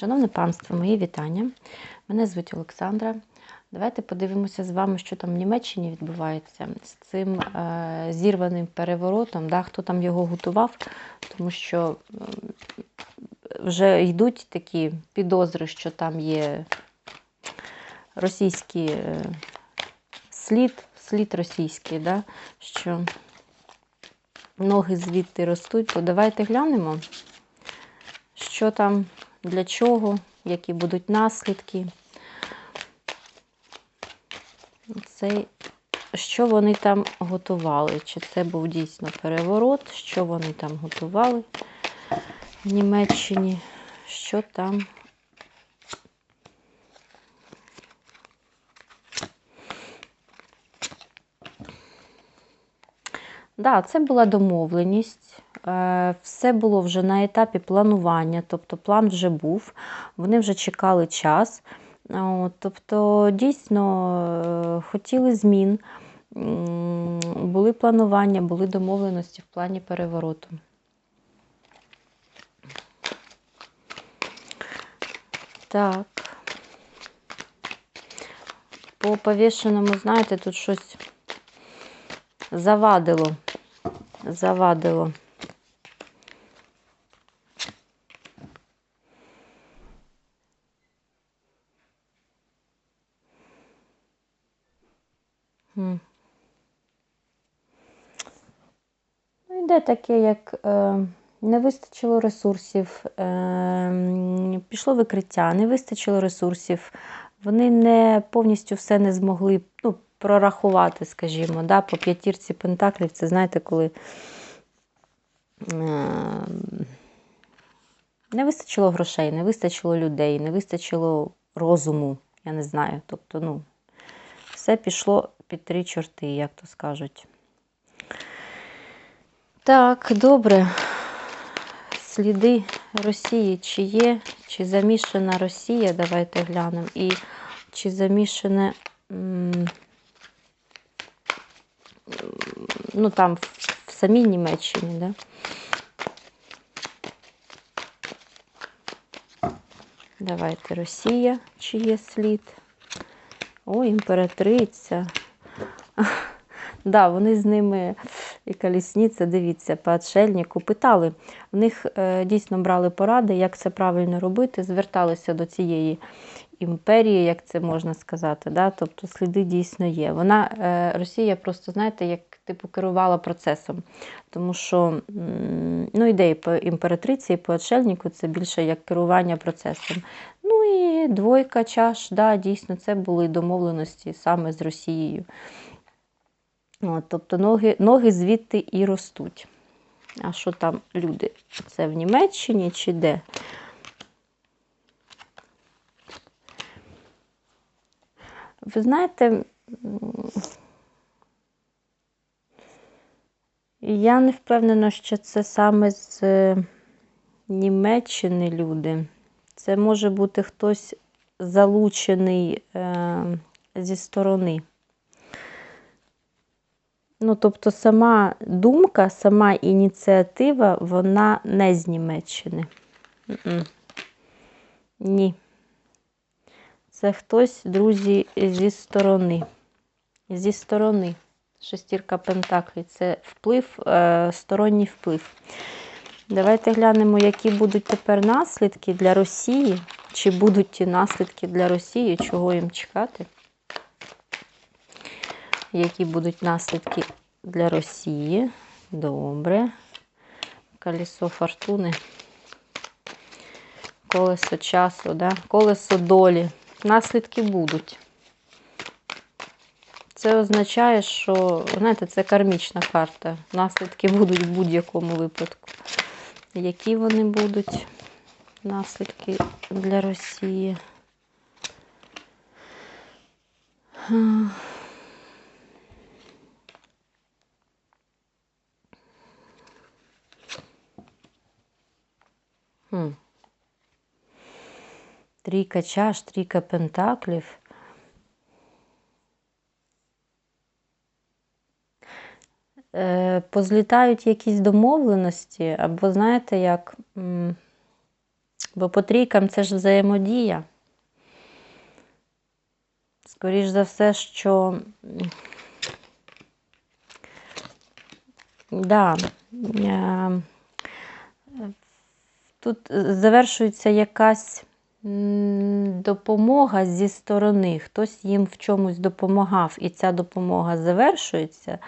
Шановне панство, мої вітання. Мене звуть Олександра. Давайте подивимося з вами, що там в Німеччині відбувається з цим е, зірваним переворотом. Да, хто там його готував, тому що вже йдуть такі підозри, що там є російський е, слід, слід російський, да, що ноги звідти ростуть, то давайте глянемо, що там, для чого, які будуть наслідки. Цей, що вони там готували? Чи це був дійсно переворот? Що вони там готували в Німеччині? Що там? Да, це була домовленість. Е, Все було вже на етапі планування, тобто план вже був, вони вже чекали час. Тобто, дійсно е, хотіли змін, були планування, були домовленості в плані перевороту. Так. По повішеному, знаєте, тут щось завадило. Завадило. Хм. Ну, йде таке, як е, не вистачило ресурсів, е, пішло викриття, не вистачило ресурсів. Вони не повністю все не змогли ну, прорахувати, скажімо, да, по п'ятірці пентаклів. Це знаєте, коли е, не вистачило грошей, не вистачило людей, не вистачило розуму, я не знаю. Тобто, ну, все пішло під три чорти, як то скажуть. Так, добре. Сліди Росії чи є, чи замішана Росія, давайте глянемо. І чи замішане, ну там в, самій Німеччині, да? Давайте Росія, чи є слід. О, імператриця. Да, вони з ними і колісниця, дивіться, по отшельнику питали. В них е, дійсно брали поради, як це правильно робити, зверталися до цієї імперії, як це можна сказати. Да? Тобто сліди дійсно є. Вона, е, Росія просто, знаєте, як типу керувала процесом. Тому що ну, ідеї по імператриці і по отшельнику це більше як керування процесом. Ну і двойка чаш, да, дійсно, це були домовленості саме з Росією. От, тобто ноги, ноги звідти і ростуть. А що там люди? Це в Німеччині чи де? Ви знаєте, я не впевнена, що це саме з е, Німеччини люди. Це може бути хтось залучений е, зі сторони. Ну, тобто, сама думка, сама ініціатива, вона не з Німеччини. М-м. Ні. Це хтось, друзі, зі сторони. Зі сторони. Шестірка Пентаклів. Це вплив, е, сторонній вплив. Давайте глянемо, які будуть тепер наслідки для Росії. Чи будуть ті наслідки для Росії, чого їм чекати? Які будуть наслідки для Росії? Добре. Колесо фортуни. Колесо часу, да? колесо долі. Наслідки будуть. Це означає, що, знаєте, це кармічна карта. Наслідки будуть в будь-якому випадку. Які вони будуть наслідки для Росії? Трійка чаш, трійка пентаклів. Е, Позлітають якісь домовленості, або, знаєте, як. Бо по трійкам це ж взаємодія. Скоріш за все, що. Да, е, тут завершується якась допомога зі сторони. Хтось їм в чомусь допомагав, і ця допомога завершується.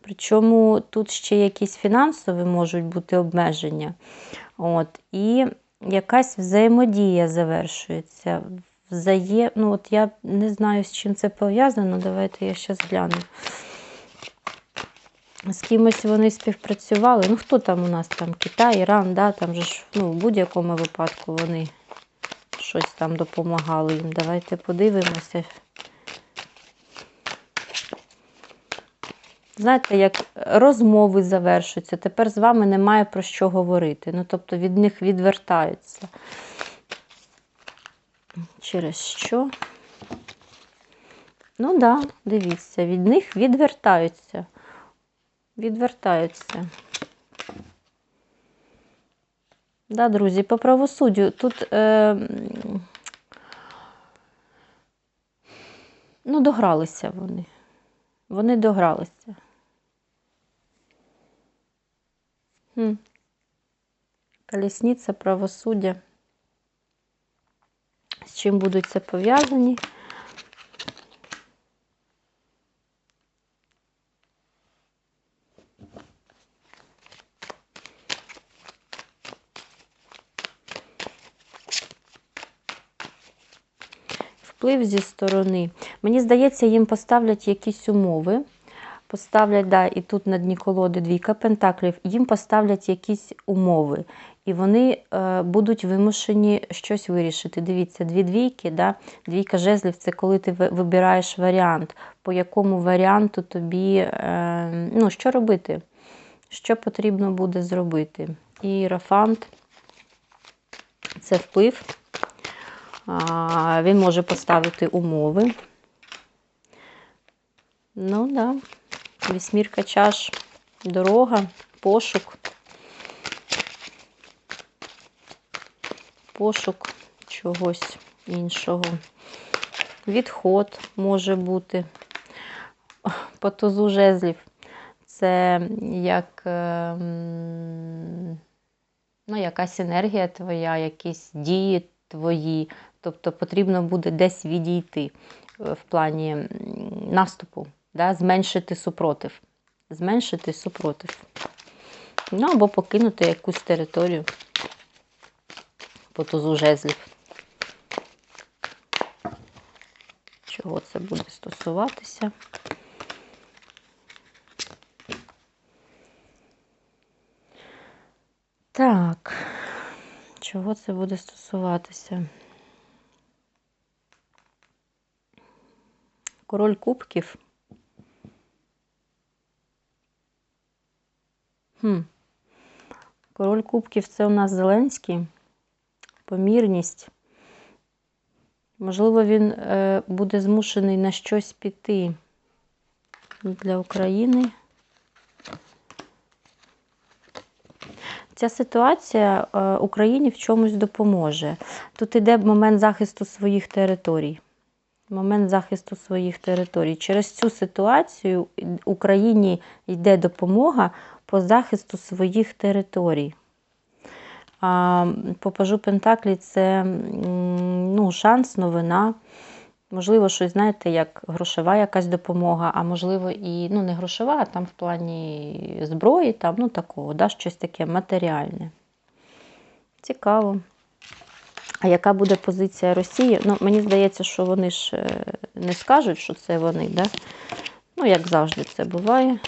Причому тут ще якісь фінансові можуть бути обмеження. От, і якась взаємодія завершується. Взає... Ну, от я не знаю, з чим це пов'язано. Давайте я зараз гляну. З кимось вони співпрацювали. Ну, хто там у нас там? Китай, Іран, да, там же ж ну, в будь-якому випадку вони щось там допомагали їм. Давайте подивимося. Знаєте, як розмови завершуються, тепер з вами немає про що говорити. Ну, тобто від них відвертаються. Через що? Ну так, да, дивіться, від них відвертаються. Відвертаються. Да, друзі, по правосуддю тут е, ну, догралися вони. Вони догралися. Хм. Колісниця, правосуддя. З чим будуть це пов'язані? Вплив зі сторони. Мені здається, їм поставлять якісь умови. Поставлять, да, і тут на дні колоди двійка пентаклів, їм поставлять якісь умови. І вони е, будуть вимушені щось вирішити. Дивіться, дві двійки, да? двійка жезлів це коли ти вибираєш варіант, по якому варіанту тобі е, ну, що робити, що потрібно буде зробити. І рафант це вплив. Він може поставити умови. Ну, да. Вісьмірка чаш, дорога, пошук. Пошук чогось іншого. Відход може бути. По тузу жезлів. Це як ем, ну, якась енергія твоя, якісь дії твої. Тобто потрібно буде десь відійти в плані наступу, да, зменшити супротив. Зменшити супротив. Ну, або покинути якусь територію по тузу жезлів. Чого це буде стосуватися? Так, чого це буде стосуватися? Король кубків. Хм. Король кубків це у нас Зеленський. Помірність. Можливо, він е, буде змушений на щось піти для України. Ця ситуація е, Україні в чомусь допоможе. Тут йде момент захисту своїх територій. Момент захисту своїх територій. Через цю ситуацію Україні йде допомога по захисту своїх територій. А, Попажу Пентаклі це ну, шанс, новина. Можливо, щось, знаєте, як грошова якась допомога, а можливо, і ну, не грошова, а там в плані зброї, там, ну такого, да, щось таке матеріальне. Цікаво. А яка буде позиція Росії? Ну, Мені здається, що вони ж е, не скажуть, що це вони, да? Ну, як завжди, це буває.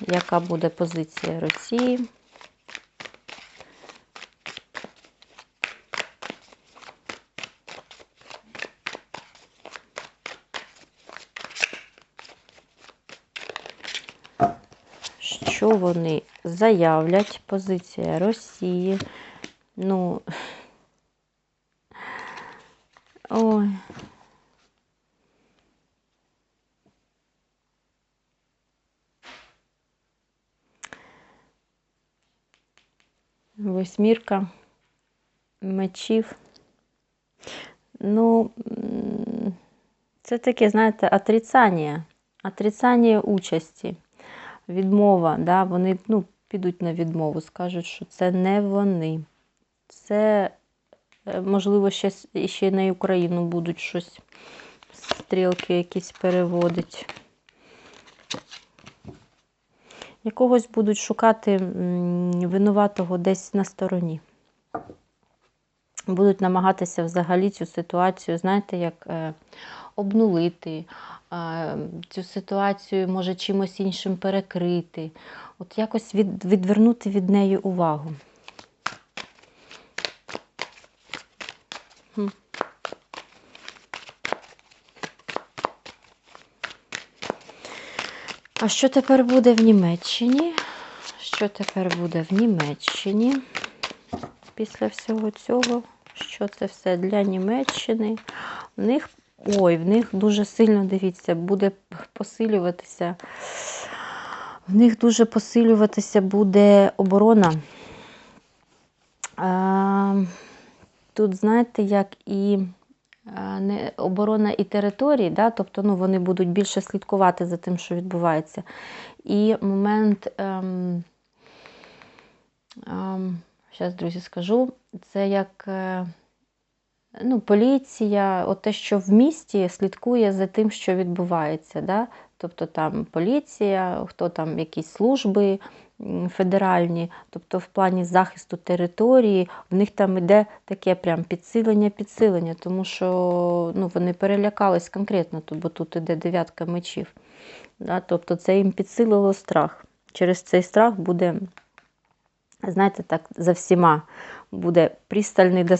Яка буде позиція Росії? Що вони заявлять? Позиція Росії. Ну, ой. Восьмірка мечів. Ну, це таке, знаєте, отрицання. Отрицання участі, відмова. Да? Вони ну, підуть на відмову, скажуть, що це не вони. Це, е, можливо, ще, ще на Україну будуть щось, стрілки якісь переводить. Якогось будуть шукати винуватого десь на стороні. Будуть намагатися взагалі цю ситуацію, знаєте, як е, обнулити, е, цю ситуацію може чимось іншим перекрити. От якось від, відвернути від неї увагу. А що тепер буде в Німеччині? Що тепер буде в Німеччині після всього цього? Що це все для Німеччини? В них, ой, в них дуже сильно, дивіться, буде посилюватися. В них дуже посилюватися буде оборона. А, тут, знаєте, як і не оборона і території, да? тобто ну, вони будуть більше слідкувати за тим, що відбувається. І момент, ем, ем, зараз, друзі, скажу, це як е, ну, поліція, от те, що в місті слідкує за тим, що відбувається. Да? Тобто там поліція, хто там якісь служби федеральні, тобто в плані захисту території, в них там іде таке прям підсилення, підсилення, тому що ну, вони перелякались конкретно, бо тут іде дев'ятка мечів. Да? Тобто це їм підсилило страх. Через цей страх буде, знаєте, так, за всіма буде пристальний е,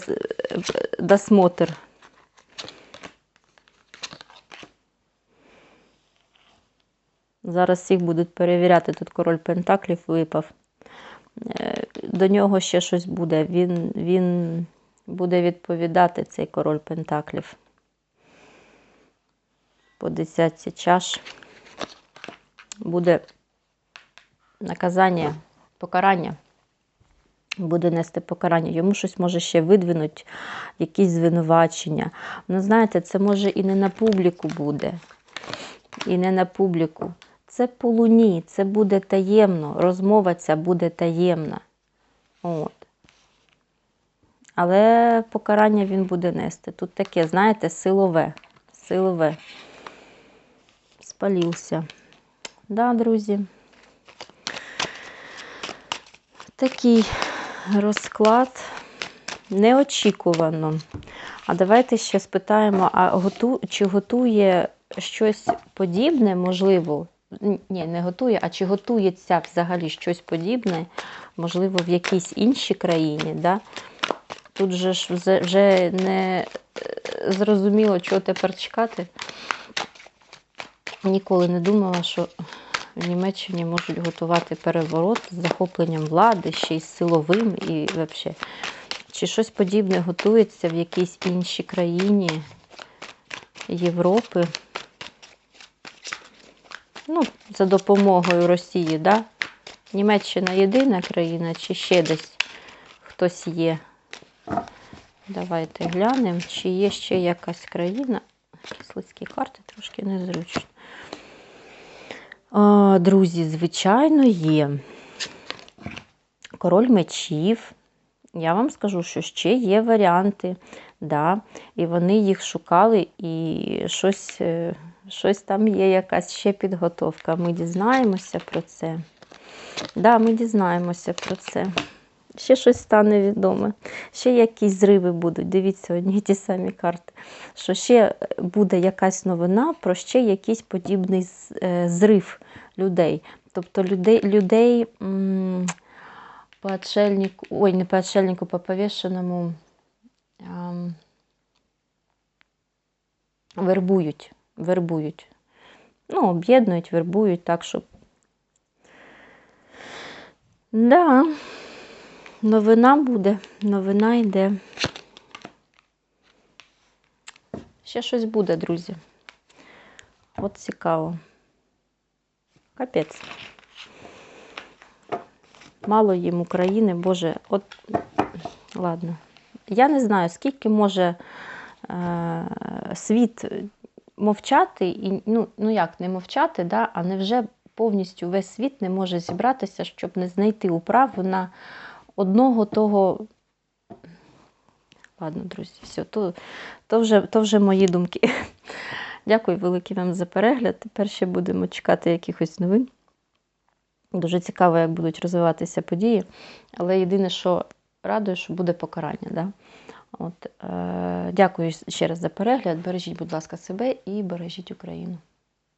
досмотр. Зараз всіх будуть перевіряти. Тут король Пентаклів випав. Е, До нього ще щось буде. Він, він буде відповідати, цей король Пентаклів. По десятці чаш. Буде наказання, покарання. Буде нести покарання. Йому щось може ще видвинуть, якісь звинувачення. Ну, знаєте, це може і не на публіку буде і не на публіку. Це по луні, це буде таємно, розмова ця буде таємна. От. Але покарання він буде нести. Тут таке, знаєте, силове. Силове. Спалився. Да, друзі. Такий розклад неочікувано. А давайте ще спитаємо, а готу, чи готує щось подібне, можливо, ні, не готує, а чи готується взагалі щось подібне, можливо, в якійсь іншій країні. Да? Тут же ж вже- не е, зрозуміло, чого тепер чекати. Ніколи не думала, що в Німеччині можуть готувати переворот з захопленням влади, ще й силовим і взагалі. Чи щось подібне готується в якійсь іншій країні Європи? Ну, за допомогою Росії, да? Німеччина єдина країна, чи ще десь хтось є? Давайте глянемо, чи є ще якась країна. Кислицькі карти трошки незручно. А, друзі, звичайно, є. Король мечів. Я вам скажу, що ще є варіанти, да, і вони їх шукали, і щось, е, щось там є, якась ще підготовка. Ми дізнаємося про це. Да, ми дізнаємося про це. Ще щось стане відоме. Ще якісь зриви будуть. Дивіться, одні ті самі карти. Що ще буде якась новина про ще якийсь подібний е, зрив людей. Тобто людей, людей по отшельнику, ой, не по отшельнику, по повішеному вербують. Вербують. Ну, об'єднують, вербують так, щоб. Да, новина буде, новина йде. Ще щось буде, друзі. От цікаво. Капець. Мало їм України, Боже, от ладно. я не знаю, скільки може е, світ мовчати, і ну, ну як не мовчати, да, а невже повністю весь світ не може зібратися, щоб не знайти управу на одного того. Ладно, друзі, все, то, то, вже, то вже мої думки. Дякую велике вам за перегляд. Тепер ще будемо чекати якихось новин. Дуже цікаво, як будуть розвиватися події. Але єдине, що радує, що буде покарання. Да? От, е, дякую ще раз за перегляд. Бережіть, будь ласка, себе і бережіть Україну.